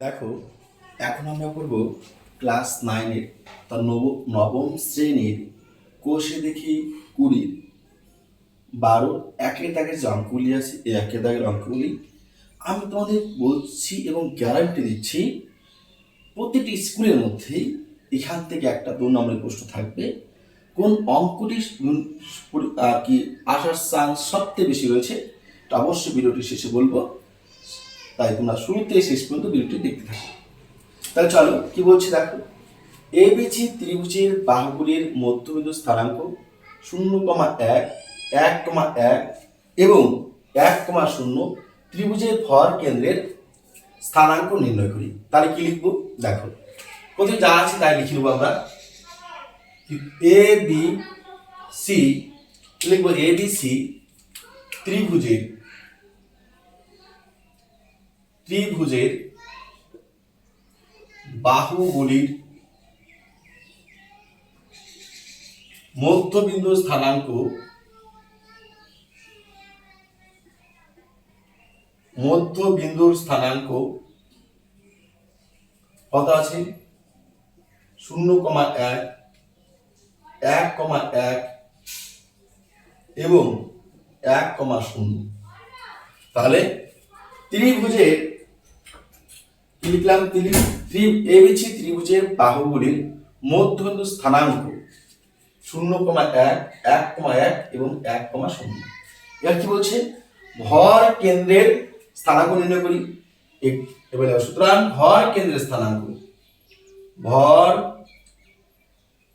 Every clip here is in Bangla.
দেখো, এখন আমরা করব ক্লাস নাইনের তার নব, নবম শ্রেণির কোষে দেখি কুড়ির বারো একের দাগের যে আছে, এই একের দাগের অঙ্কগুলি, আমি তোমাদের বলছি এবং গ্যারান্টি দিচ্ছি, প্রতিটি স্কুলের মধ্যেই এখান থেকে একটা দু নম্বরের প্রশ্ন থাকবে। কোন অঙ্কটি আর কি আসার চান্স সবচেয়ে বেশি রয়েছে এটা অবশ্যই ভিডিওটি শেষে বলব। তাই তোমরা শুরুতে শেষ পর্যন্ত ভিডিওটি দেখতে থাকো। তাহলে চলো, কি বলছে দেখো? এ বিচি ত্রিভুজের বাহুগুলির মধ্যবিন্দু স্থানাঙ্ক শূন্য কমা এক এক কমা এক এবং এক কমা শূন্য ত্রিভুজের ভর কেন্দ্রের স্থানাঙ্ক নির্ণয় করি। তাহলে কি লিখব? দেখো, প্রথমে যা আছে তাই লিখে নেব আমরা। এ, বি, সি লিখব? এ, বি, সি, ত্রিভুজের ত্রিভুজের বাহুগুলির মধ্যবিন্দু স্থানাঙ্ক মধ্যবিন্দুর স্থানাঙ্ক কত আছে? শূন্য কমা এক এক কমা এক এবং এক কমা শূন্য। তাহলে ত্রিভুজের লিখলাম ত্রি এবিসি ত্রিভুজের বাহুগুলির মধ্যবিন্দু স্থানাঙ্ক শূন্য কমা এক এক কমা এক এবং এক কমা শূন্য। এবার কি বলছে? ভর কেন্দ্রের স্থানাঙ্ক নির্ণয় করি। এবার সুতরাং ভর কেন্দ্রের স্থানাঙ্ক। ভর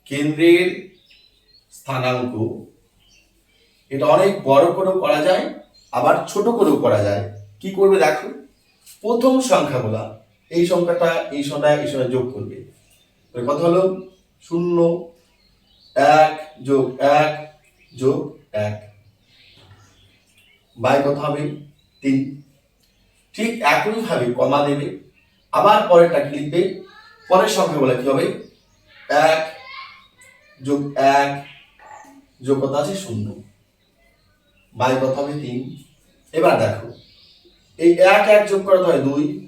কেন্দ্রের স্থানাঙ্ক। এটা অনেক বড় করেও করা যায়, আবার ছোট করেও করা যায়। কি করবে দেখো? প্রথম সংখ্যাগুলা এই সংখ্যাটা এই সংখ্যা এই সংখ্যা যোগ করবে। কত হলো শূন্য, এক যোগ এক যোগ এক। বাই কত হবে? তিন। ঠিক একইভাবে কমা দেবে। আবার পরেরটা লিখবে? পরের সংখ্যাগুলো কি হবে? এক যোগ এক যোগ কত আছে? শূন্য। বাই কত হবে? তিন। এবার দেখো, এই এক এক যোগ করতে হয় দুই।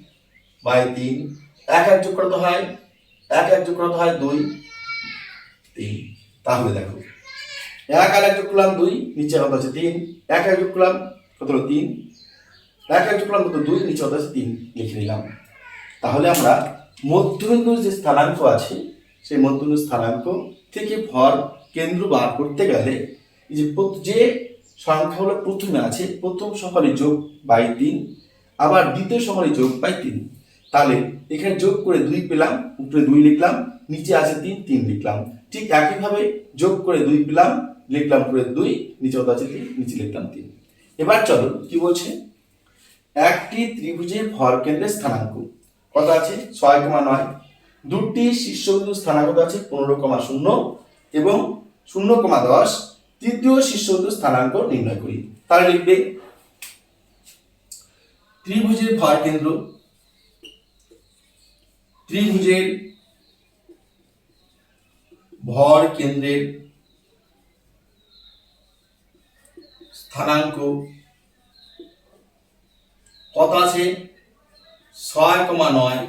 বাই তিন। এক এক যোগ করতে হয়, এক এক যোগ করতে হয় দুই। তিন। তাহলে দেখো, এক আর এক যোগ দুই, নিচে কত আছে তিন। এক এক যোগ করলাম কত তিন। এক এক যোগ করলাম কত দুই, নিচে কত আছে তিন। লিখে নিলাম। তাহলে আমরা মধ্যবিন্দুর যে স্থানাঙ্ক আছে, সেই মধ্যবিন্দু স্থানাঙ্ক থেকে ভর কেন্দ্র বার করতে গেলে যে যে সংখ্যাগুলো প্রথমে আছে, প্রথম সংখ্যাটি যোগ বাই তিন, আবার দ্বিতীয় সংখ্যাটি যোগ বাই তিন। তাহলে এখানে যোগ করে দুই পেলাম, উপরে দুই লিখলাম, নিচে আছে তিন তিন লিখলাম। ঠিক একইভাবে যোগ করে দুই পেলাম, লিখলাম উপরে দুই, নিচে কত আছে তিন, নিচে লিখলাম তিন। এবার চলো কি বলছে? একটি ত্রিভুজের ভর কেন্দ্রের স্থানাঙ্ক। কত আছে? ছয় কমা নয়। দুটি শীর্ষবিন্দু স্থানাঙ্ক আছে পনেরো কমা শূন্য এবং শূন্য কমা দশ। তৃতীয় শীর্ষবিন্দু স্থানাঙ্ক নির্ণয় করি। তাহলে লিখবে, ত্রিভুজের ভর কেন্দ্র ত্রিভুজের ভর কেন্দ্রের স্থানাঙ্ক কত আছে? ছয় কমা নয়।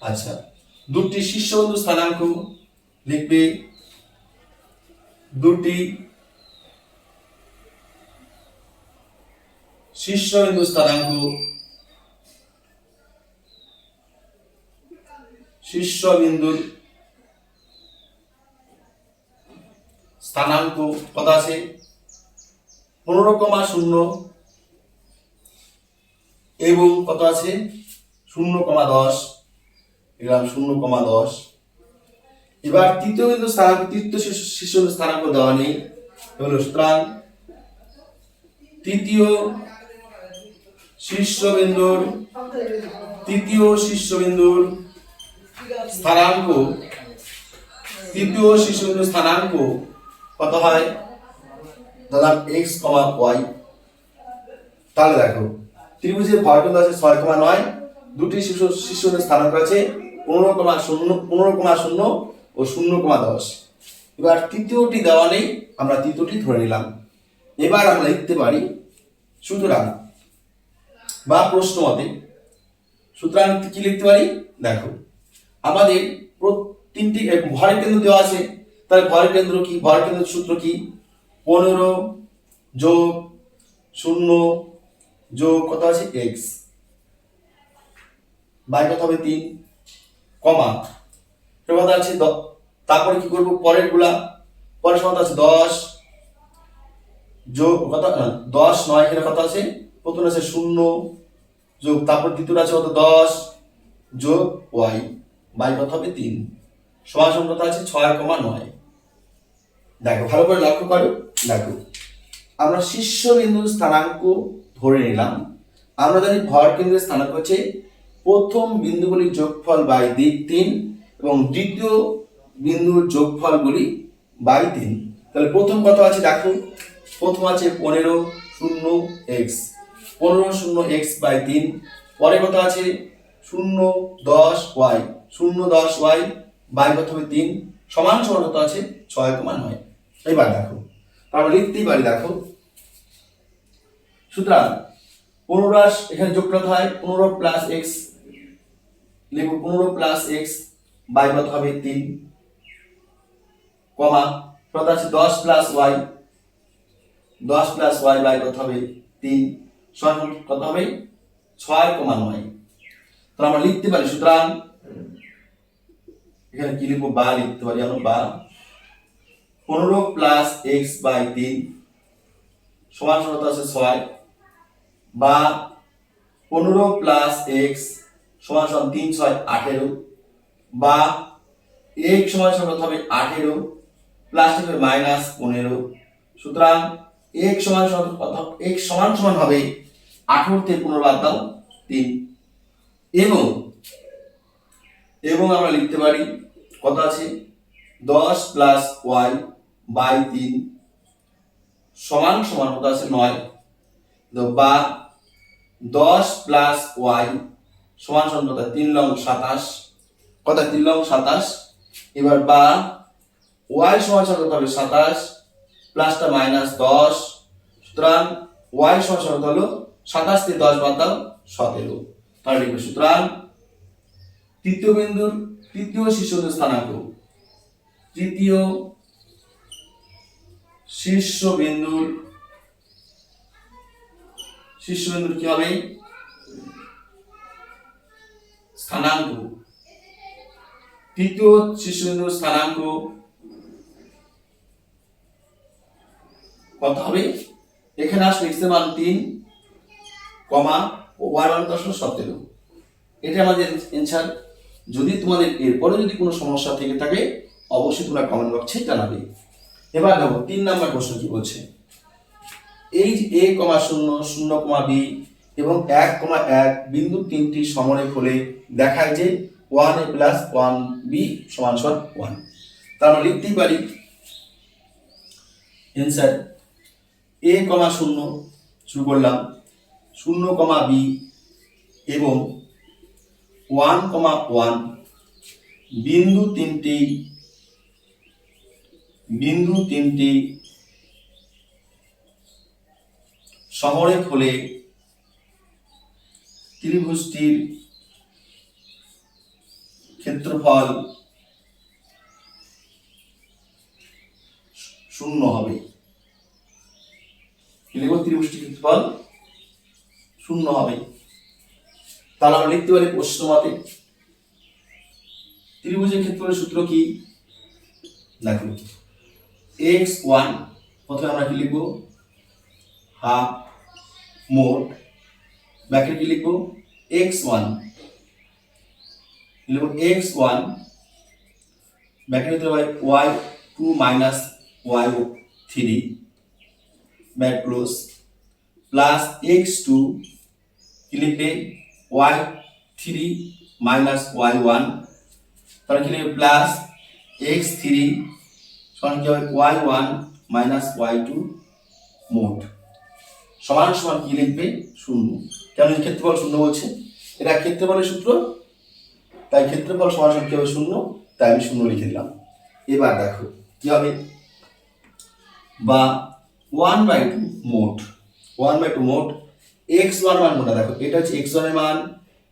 আচ্ছা দুটি শীর্ষবন্ধু স্থানাঙ্ক লিখবে। দুটি শীর্ষবিন্দু স্থানাঙ্ক শীর্ষবিন্দুর স্থানাঙ্ক কত আছে? পনেরো কমা শূন্য এবং কত আছে? শূন্য কমা দশ। এলাম শূন্য কমা দশ। এবার তৃতীয় বিন্দু স্থানাঙ্ক তৃতীয় শীর্ষ শীর্ষ স্থানাঙ্ক দেওয়া নেই। হলো সুতরাং তৃতীয় শীর্ষবিন্দুর তৃতীয় শীর্ষবিন্দুর স্থানাঙ্ক। তৃতীয় শীর্ষবিন্দুর স্থানাঙ্ক কত হয়? ধরলাম এক্স কমা ওয়াই তাহলে দেখো, ত্রিভুজের ভরকেন্দ্র আছে ছয় কমা নয়, দুটি শীর্ষ শীর্ষবিন্দুর স্থানাঙ্ক আছে পনেরো কমা শূন্য, পনেরো কমা শূন্য ও শূন্য কমা দশ। এবার তৃতীয়টি দেওয়া নেই, আমরা তৃতীয়টি ধরে নিলাম। এবার আমরা লিখতে পারি, সুতরাং বা প্রশ্ন মতে, সুতরাং কি লিখতে পারি? দেখো আমাদের তিনটি ভরের কেন্দ্র দেওয়া আছে। তাহলে ভরের কেন্দ্র কি? ভরের কেন্দ্র সূত্র কি? পনেরো যোগ শূন্য যোগ কত আছে? এক্স বাই কত হবে? তিন। কমা। কথা আছে তারপরে কি করব? পরেরগুলা। পরের সময় আছে দশ যোগ কত? দশ নয়, এখানে কত আছে? প্রথম আছে শূন্য যোগ, তারপর দ্বিতীয় আছে কত? দশ যোগ ওয়াই। বাই কত হবে তিন। সমান সমান আছে ছয় কমা নয়। দেখো, ভালো করে লক্ষ্য করো। দেখো, আমরা শীর্ষবিন্দুর স্থানাঙ্ক ধরে নিলাম। আমরা জানি ভর কেন্দ্রের স্থানাঙ্ক হচ্ছে প্রথম বিন্দুগুলির যোগফল বাই দিক তিন এবং দ্বিতীয় বিন্দুর যোগফলগুলি বাই তিন। তাহলে প্রথম কত আছে দেখো? প্রথম আছে পনেরো শূন্য এক্স। পনেরো শূন্য এক্স বাই তিন। পরে কত আছে? শূন্য দশ ওয়াই। শূন্য দশ ওয়াই বাই হবে তিন সমান সমান কত আছে ছয় কমা নয়। এবার দেখো আমরা লিখতেই পারি, দেখো। সুতরাং পনেরো এখানে যোগ করতে হয়, পনেরো প্লাস এক্স লিখব পনেরো প্লাস এক্স বাই কত হবে তিন কমা কত আছে দশ প্লাস ওয়াই দশ প্লাস ওয়াই বাই কত হবে তিন, সমান কত হবে? ছয় কমা নয়। তো আমরা লিখতে পারি, সুতরাং এখানে কি লিখব? বা লিখতে পারি আমরা বা। পনেরো প্লাস এক্স বাই তিন সমান সমান আছে ছয়। বা পনেরো প্লাস এক্স সমান সমান তিন, ছয়, আঠেরো। বা এক সমান সমান হবে আঠেরো প্লাস হবে মাইনাস পনেরো। সুতরাং এক সমান সমান এক সমান সমান হবে আঠেরো থেকে পনেরো বাদ দাও, তিন। এবং এবং আমরা লিখতে পারি, কত আছে? দশ প্লাস ওয়াই বাই তিন সমান সমান কত আছে? নয়। বা দশ প্লাস ওয়াই সমান সমান কত? তিন লং সাতাশ। কত? তিন লং সাতাশ। এবার বা ওয়াই সমান সমান কত হবে? সাতাশ প্লাসটা মাইনাস দশ। সুতরাং ওয়াই সমান সমান হলো? সাতাশ থেকে দশ বাদ দাও, সতেরো। তাহলে সুতরাং তৃতীয় বিন্দুর তৃতীয় শীর্ষবিন্দু স্থানাঙ্ক। তৃতীয় শীর্ষবিন্দুর শীর্ষবিন্দুর কি হবে? স্থানাঙ্ক। তৃতীয় শীর্ষবিন্দুর স্থানাঙ্ক কত হবে? এখানে আসলে মান তিন, কমা ও মান দশ সতেরো। এটা আমাদের অ্যান্সার যদি তোমাদের এরপরে যদি কোনো সমস্যা থেকে থাকে, অবশ্যই তোমরা কমেন্ট বক্সে জানাবে। এবার দেখো, তিন নাম্বার প্রশ্ন কি বলছে? এই এ কমা শূন্য শূন্য কমা বি এবং এক কমা এক বিন্দু তিনটি সমরেখ হলে দেখায় যে one A plus one B সমান সমান ওয়ান তার আমরা লিখতেই পারি অ্যান্সার এ কমা শূন্য, শুরু করলাম, শূন্য কমা বি এবং ওয়ান কমা ওয়ান বিন্দু তিনটি বিন্দু তিনটি সমরেখ হলে ত্রিভুজটির ক্ষেত্রফল শূন্য হবে। কি লিখব? ত্রিভুজটির ক্ষেত্রফল শূন্য হবে। তাহলে আমরা লিখতে পারি প্রশ্ন মতে ত্রিভুজের ক্ষেত্রফলের সূত্র কি? দেখো, এক্স ওয়ান, প্রথমে আমরা কি লিখব? হাফ মোট। ব্যাকেট কি লিখব? X one. লিখব এক্স ওয়ান ব্যাকেট দিতে হবে Y two minus Y three, back close, plus X two, কি লিখবে? Y three minus Y one তাহলে কি প্লাস এক্স থ্রি সমান কি হবে? Y one minus Y two মোট। সমান সমান কি লিখবে? শূন্য। কেন ক্ষেত্রফল শূন্য বলছে? এটা ক্ষেত্রফলের সূত্র, তাই ক্ষেত্রফল সমান সমান কি হবে? শূন্য। তাই আমি শূন্য লিখে দিলাম। এবার দেখো, কি হবে? বা ওয়ান বাই টু মোট। ওয়ান বাই টু মোট এক্স ওয়ান মান কোনটা দেখো, এটা হচ্ছে এক্স ওয়ানের মান,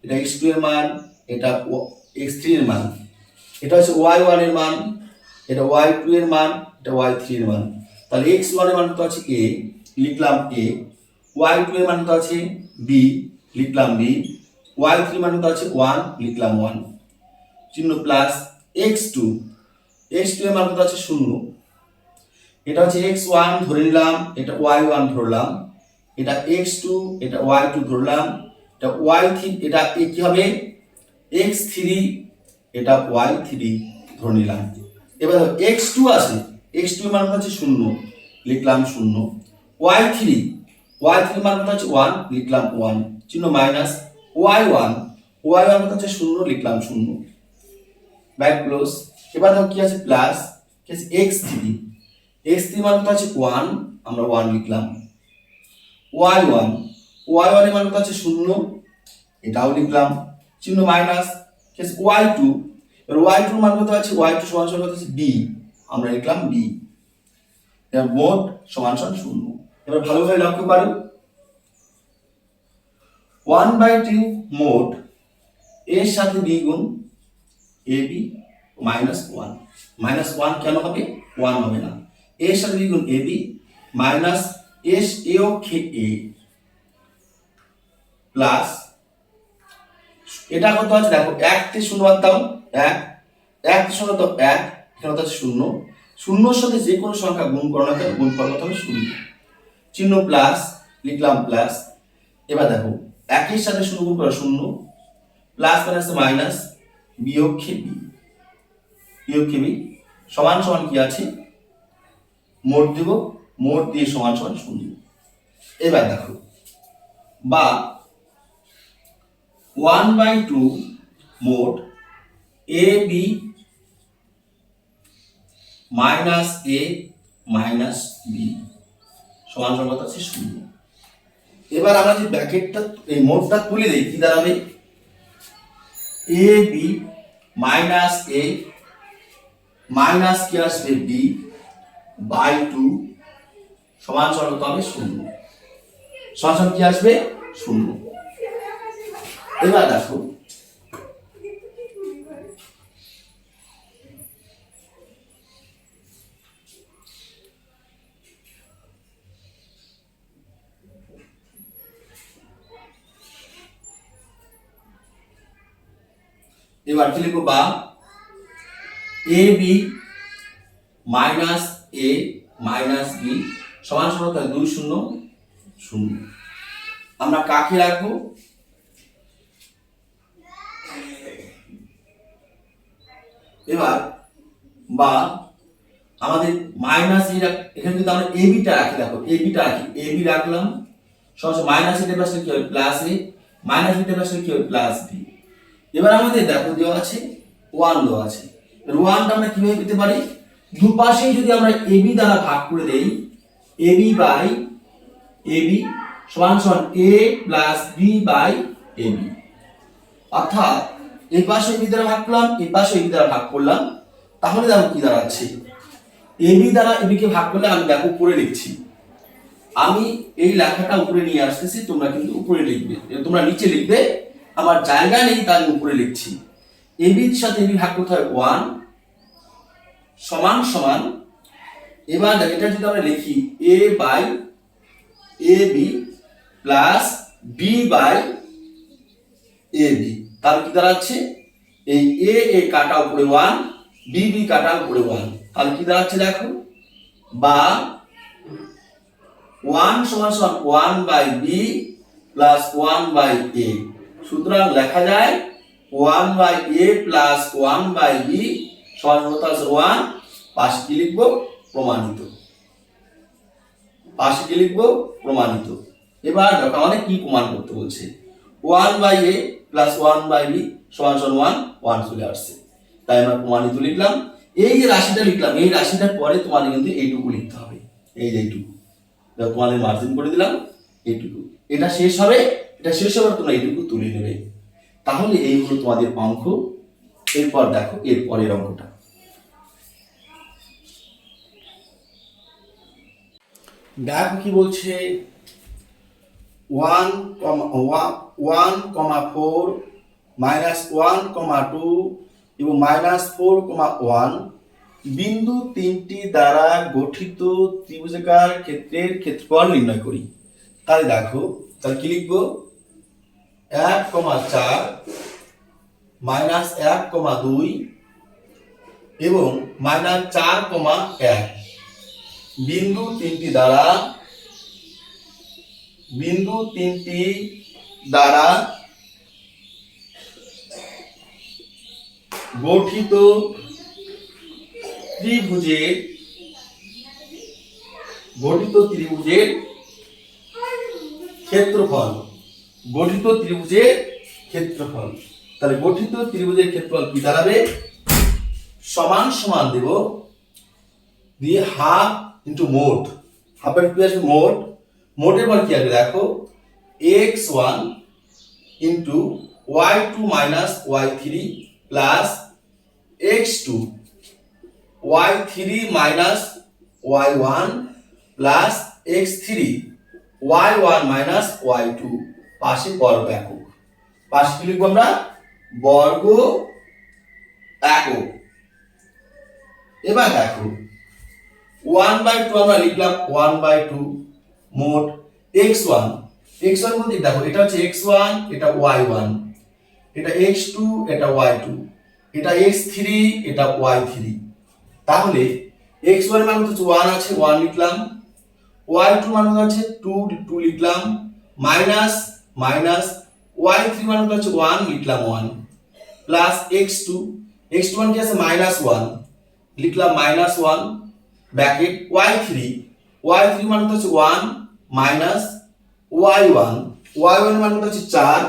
এটা এক্স টু এর মান, এটা এক্স থ্রি এর মান। এটা হচ্ছে ওয়াই ওয়ানের মান, এটা ওয়াই টু এর মান, এটা ওয়াই থ্রি এর মান। তাহলে এক্স ওয়ানের মান তো আছে? এ লিখলাম এ ওয়াই টু এর মান তো আছে? বি লিখলাম বি ওয়াই থ্রি মান তো আছে? ওয়ান লিখলাম ওয়ান চিহ্ন plus X two X two এর মান তো আছে? শূন্য। এটা হচ্ছে এক্স ওয়ান ধরে নিলাম, এটা ওয়াই ওয়ান ধরলাম। এটা এক্স টু এটা ওয়াই টু ধরলাম, এটা ওয়াই থ্রি এটা কি হবে? এক্স থ্রি এটা ওয়াই থ্রি ধরে নিলাম। এবার এক্স টু আছে এক্স টু মান হচ্ছে শূন্য, লিখলাম শূন্য। ওয়াই থ্রি ওয়াই থ্রি মান হচ্ছে ওয়ান লিখলাম ওয়ান চিহ্ন minus Y one Y one হচ্ছে শূন্য, লিখলাম শূন্য। ব্যাক ক্লোজ এবার দেখো কি আছে প্লাস কি আছে? এক্স থ্রি এক্স থ্রি মান হচ্ছে ওয়ান আমরা ওয়ান লিখলাম। Y one. ওয়াই ওয়ানের মান হচ্ছে শূন্য। এটাও লিখলাম। চিহ্ন মাইনাস ওয়াই টু। এবার ওয়াই টু মান কত আছে? ওয়াই টু সমান সমান কত আছে? বি। আমরা লিখলাম বি। এবার মোট সমান সমান শূন্য। এবার ভালোভাবে লক্ষ্য করো। ওয়ান বাই টু মোট এর সাথে বি গুণ A B minus one. Minus one কেন হবে? ওয়ান হবে না। এর সাথে বি গুণ A B minus S A খে এ প্লাস এটা কত আছে? দেখো, এক থেকে শূন্য বাদ এক এক শূন্য দাও, এক, এখানে হচ্ছে শূন্য। শূন্যর সাথে যে কোনো সংখ্যা গুণ করো না গুণ করার কথা হবে শূন্য। চিহ্ন প্লাস লিখলাম প্লাস এবার দেখো, একের সাথে শূন্য গুণ করা শূন্য প্লাস মাইনাস মাইনাস বিয়োগ খেবি বিয়োগ খেবি সমান সমান কি আছে? মোট দেব মোট দিয়ে সমান সমান শূন্য। এবার দেখো, বা ওয়ান বাই টু মোট A B minus A minus B সমান সমান কত শূন্য। এবার আমরা যে ব্র্যাকেটটা এই মোটটা তুলে দিই, কি দাঁড়াবে A B minus A minus কি আসবে বি বাই টু সমান কত হবে শূন্য সমান কি আসবে? শূন্য এবার দেখো। এবার কি লিখব বা? A B minus A minus B সমান সমান দুই শূন্য শূন্য। আমরা কাকে রাখব? এবার, বা, আমাদের মাইনাস এখানে কিন্তু আমরা এ বিটা রাখি, দেখো এ বিটা রাখি এ বি রাখলাম। সহজ মাইনাস এটা পাশে কি হবে? প্লাস এ মাইনাস বিটা পাশে কি হবে? প্লাস বি এবার আমাদের দেখো দেওয়া আছে ওয়ান দেওয়া আছে। ওয়ানটা আমরা কীভাবে পেতে পারি? দুপাশেই যদি আমরা এ বি দ্বারা ভাগ করে দেই A B by A B সমান সমান A plus B by A B অর্থাৎ এই পাশে বি দ্বারা ভাগ করলাম, এই পাশে বি দ্বারা ভাগ করলাম, তাহলে দেখো কি দাঁড়াচ্ছে। এ বি দ্বারা এবি কে ভাগ করলে আমি দেখো উপরে লিখছি। আমি এই লেখাটা উপরে নিয়ে আসতেছি, তোমরা কিন্তু উপরে লিখবে। তোমরা নিচে লিখবে, আমার জায়গা নেই আমি উপরে লিখছি। এবির সাথে এবি ভাগ করতে হয় ওয়ান সমান সমান এবার দেখ, এটা যদি আমরা লিখি A by A B plus B by A B তাহলে কি দাঁড়াচ্ছে? এই এ এ কাটা উপরে ওয়ান বি বি কাটা উপরে ওয়ান তাহলে কি দাঁড়াচ্ছে দেখো? বা ওয়ান সমান সমান one by B plus one by A সুতরাং লেখা যায় one by A plus one by B সমান ওয়ান পাশে কি লিখব? প্রমাণিত। পাশে কি লিখব প্রমাণিত। এবার দেখো আমাদের কি প্রমাণ করতে বলছে। One by A plus one by B সমান সমান ওয়ান ওয়ান চলে আসছে। তাই আমরা প্রমাণিত লিখলাম। এই যে রাশিটা লিখলাম, এই রাশিটার পরে তোমাদের কিন্তু এইটুকু লিখতে হবে। এই যে এইটুকু। দেখো তোমাদের মার্জিন করে দিলাম, এইটুকু। এটা শেষ হবে, এটা শেষ হবে তোমরা এইটুকু তুলে নেবে। তাহলে এই হলো তোমাদের অঙ্ক। এরপর দেখো এর পরের অঙ্কটা। দেখো কি বলছে? ওয়ান কমা ওয়ান কমা ফোর মাইনাস ওয়ান কমা টু এবং মাইনাস ফোর কমা ওয়ান বিন্দু তিনটি দ্বারা গঠিত ত্রিভুজাকার ক্ষেত্রের ক্ষেত্রফল নির্ণয় করি। তাহলে দেখো, তাহলে কি লিখব? এক কমা চার মাইনাস এক কমা দুই এবং মাইনাস চার কমা এক। বিন্দু তিনটি দ্বারা, বিন্দু তিনটি দ্বারা গঠিত ত্রিভুজের গঠিত ত্রিভুজের ক্ষেত্রফল, গঠিত ত্রিভুজের ক্ষেত্রফল। তাহলে গঠিত ত্রিভুজের ক্ষেত্রফল কি দাঁড়াবে? সমান সমান দেব দিয়ে হাফ ইন্টু মোট হাফের কি আসবে মোট মোটের পর কি আসবে দেখো? X one into Y two minus Y three plus X two Y three minus Y one plus X three Y one minus Y two পাশে বর্গ একক। পাশে কি লিখব আমরা? বর্গ একক। এবার দেখো ওয়ান বাই টু আমরা লিখলাম ওয়ান বাই টু মোট এক্স ওয়ান এক্স ওয়ান বলতে দেখো, এটা হচ্ছে এক্স ওয়ান এটা ওয়াই ওয়ান এটা এক্স টু এটা ওয়াই টু এটা এক্স থ্রি এটা ওয়াই থ্রি তাহলে এক্স ওয়ান মানে হচ্ছে ওয়ান আছে ওয়ান লিখলাম। ওয়াই টু মানে হচ্ছে টু টু লিখলাম। মাইনাস মাইনাস ওয়াই থ্রি মানে হচ্ছে ওয়ান লিখলাম one plus X two X two মানে কি আছে? মাইনাস ওয়ান লিখলাম minus one bracket Y three Y three মানে হচ্ছে one minus Y one Y one মানে হচ্ছে চার,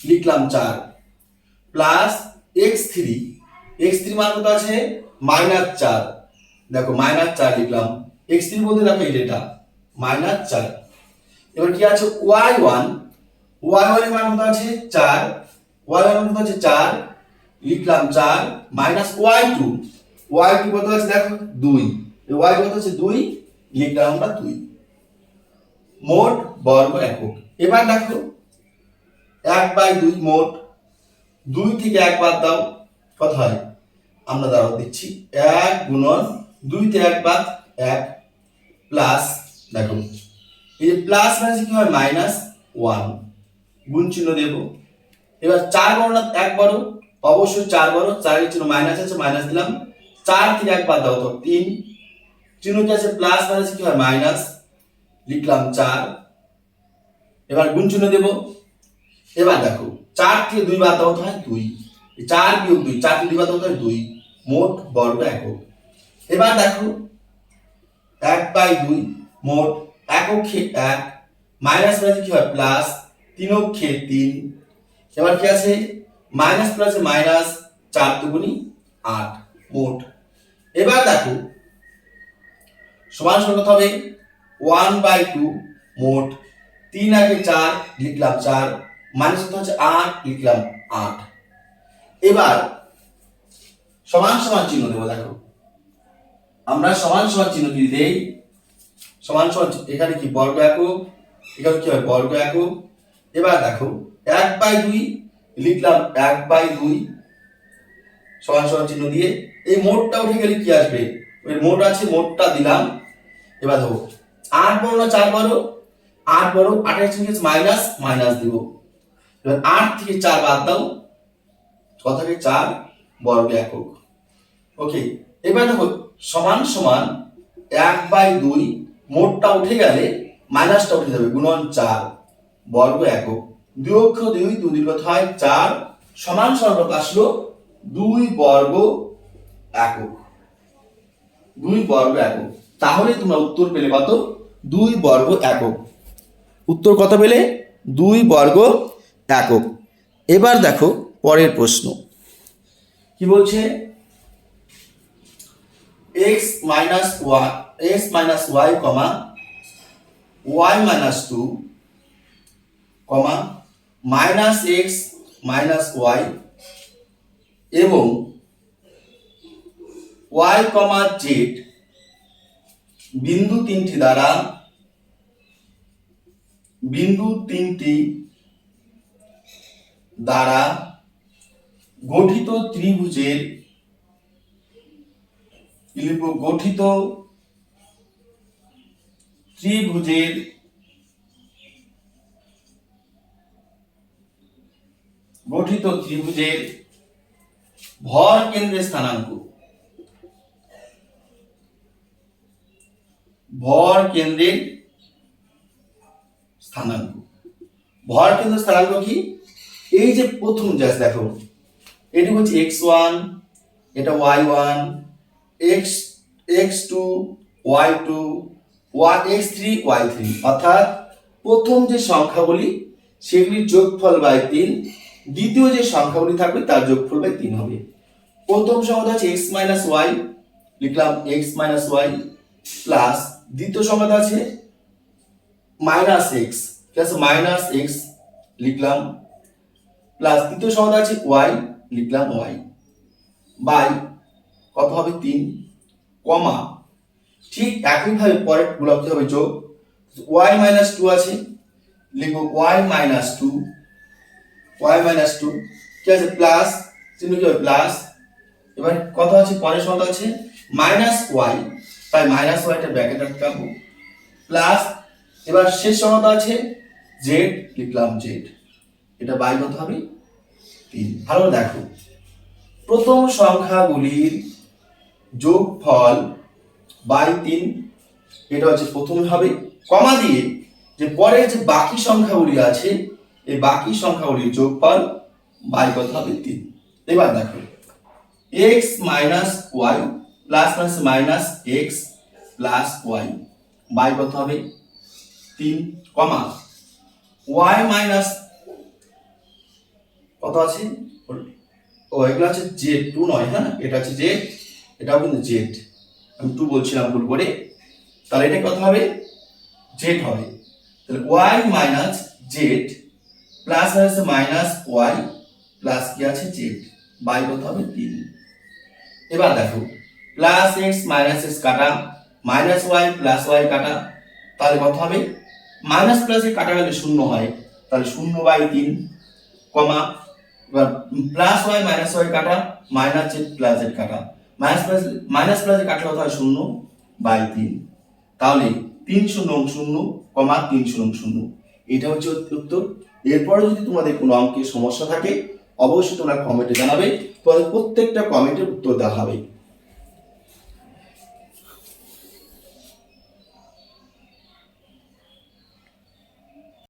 লিখলাম চার plus X three X three মান কত আছে মাইনাস চার, দেখো মাইনাস চার লিখলাম এক্স থ্রি বলতে দেখো এই যেটা মাইনাস চার, এবার কি আছে ওয়াই ওয়ান ওয়াই ওয়ান মান কত আছে চার ওয়াই ওয়ান কত আছে চার, লিখলাম চার minus Y two Y two কত আছে দেখো? দুই। ওয়াই কত আছে? দুই। লিখলাম আমরা দুই। মোট বর্গ একক। এবার দেখো, এক বাই দুই মোট দুই থেকে এক বাদ দাও। কত হয়? আমরা দাঁড়াও দিচ্ছি এক গুণন দুই থেকে এক প্লাস, দেখো। এই প্লাস মানে কি হয়? Minus one. গুণ চিহ্ন দেব। এবার চার বড় না এক বড়। অবশ্যই চার বড়। চারের চিহ্ন মাইনাস আছে, মাইনাস দিলাম। চার থেকে এক বাদ দাও তো, তিন। চিহ্ন আছে প্লাস মানে কি হয়? মাইনাস লিখলাম চার। এবার গুণ চিহ্ন দেব। এবার দেখো, চার থেকে দুই বাদ দাও তো হয় দুই। চার বিয়োগ দুই, চার দুই বাদ দাও তো হয় দুই। মোট বর্গ একক। এবার দেখো, এক বাই দুই, মোট এক অক্ষে এক। মাইনাস প্লাসে কি হয়? প্লাস তিন অক্ষে তিন। এবার কি আছে? মাইনাস প্লাসে মাইনাস চার দুগুনি আট। মোট এবার দেখো, সমান কত হবে ওয়ান বাই টু মোট তিন আগে চার লিখলাম চার মাইনাস হচ্ছে আট, লিখলাম আট। এবার সমান সমান চিহ্ন দেবো, দেখো। আমরা সমান সমান চিহ্ন যদি দেই, সমান সমান এখানে কি বর্গ একক? এখানে কি হয়? বর্গ একক। এবার দেখো, এক বাই দুই লিখলাম এক বাই দুই। সমান সমান চিহ্ন দিয়ে এই মোটটা উঠে গেলে কি আসবে? ওই মোট আছে, মোটটা দিলাম। এবার দেখো আট বড় না চার বড়? আট বড় আটের সঙ্গে মাইনাস মাইনাস দিব। এবার আট থেকে চার বাদ দাও। কত থাকে চার বর্গ একক। ওকে, এবার দেখো, সমান সমান এক বাই দুই, মোটটা উঠে গেলে মাইনাসটা উঠে যাবে, গুণন চার বর্গ একক। দুই অক্ষ দুই দুই হয় চার। সমান সমান আসলো দুই বর্গ একক। দুই বর্গ একক। তাহলে তোমরা উত্তর পেলে কত? দুই বর্গ একক। উত্তর কত পেলে? দুই বর্গ একক। এবার দেখো পরের প্রশ্ন। কি বলছে? X minus Y X minus Y কমা ওয়াই মাইনাস টু কমা মাইনাস এক্স মাইনাস ওয়াই এবং ওয়াই কমা জেড বিন্দু তিনটি দ্বারা বিন্দু তিনটি দ্বারা গঠিত ত্রিভুজের? গঠিত ত্রিভুজের গঠিত ত্রিভুজের ভর কেন্দ্রের স্থানাঙ্ক ভর কেন্দ্রের স্থানাঙ্ক। ভর কেন্দ্র স্থানাঙ্ক কি? এই যে প্রথম জাস্ট দেখো, এটি হচ্ছে এক্স ওয়ান এটা Y one X X two Y two Y X three Y three অর্থাৎ প্রথম যে সংখ্যাগুলি, সেগুলির যোগফল বাই তিন, দ্বিতীয় যে সংখ্যাগুলি থাকবে, তার যোগফল বাই তিন হবে। প্রথম সংখ্যাটা হচ্ছে এক্স মাইনাস ওয়াই লিখলাম এক্স মাইনাস ওয়াই প্লাস দ্বিতীয় সংখ্যাটা আছে মাইনাস এক্স। ঠিক আছে, মাইনাস এক্স লিখলাম। প্লাস তৃতীয় সংখ্যাটা আছে ওয়াই লিখলাম ওয়াই। বাই, কত হবে? তিন কমা। ঠিক একইভাবে পরেরগুলো হবে? যোগ। ওয়াই মাইনাস টু আছে, লিখব Y minus two, Y minus two. ঠিক আছে, প্লাস চিহ্ন কি হবে? প্লাস। এবার কত আছে? পরের সংখ্যা আছে, মাইনাস ওয়াই। তাই মাইনাস ওয়াইটা ব্যাকেট রাখব প্লাস এবার শেষ সংখ্যাটা আছে জেড লিখলাম জেড এটা বাই কত হবে? তিন। ভালো দেখো। প্রথম সংখ্যাগুলির যোগফল বাই তিন। এটা হচ্ছে প্রথম হবে। কমা দিয়ে যে পরে যে বাকি সংখ্যাগুলি আছে, এই বাকি সংখ্যাগুলির যোগফল বাই কত হবে? তিন। এবার দেখো। X minus Y plus minus minus X plus Y by কত হবে? তিন কমা। ওয়াই মাইনাস কত আছে? ও, এগুলো আছে জেড টু নয় হ্যাঁ? এটা আছে জেড এটাও কিন্তু জেড আমি টু বলছিলাম ভুল করে। তাহলে এটা কত হবে? জেড হবে। তাহলে ওয়াই মাইনাস জেড প্লাস আছে মাইনাস ওয়াই প্লাস কি আছে? জেড বাই কত হবে? তিন। এবার দেখো প্লাস এক্স মাইনাস এক্স কাটা মাইনাস ওয়াই প্লাস ওয়াই কাটা, তাহলে কত হবে? মাইনাস প্লাসে কাটা গেলে শূন্য হয়, তাহলে শূন্য বাই তিন কমা, এবার প্লাস ওয়াই মাইনাস ওয়াই কাটা মাইনাস জেড প্লাস জেড কাটা। মাইনাস প্লাস মাইনাস প্লাসে কাটলে কত হয়? শূন্য বাই তিন। তাহলে তিন শূন্য শূন্য কমা তিন শূন্য শূন্য। এটা হচ্ছে উত্তর। এরপরে যদি তোমাদের কোনো অঙ্কের সমস্যা থাকে, অবশ্যই তোমরা কমেন্টে জানাবে। তোমাদের প্রত্যেকটা কমেন্টের উত্তর দেওয়া হবে।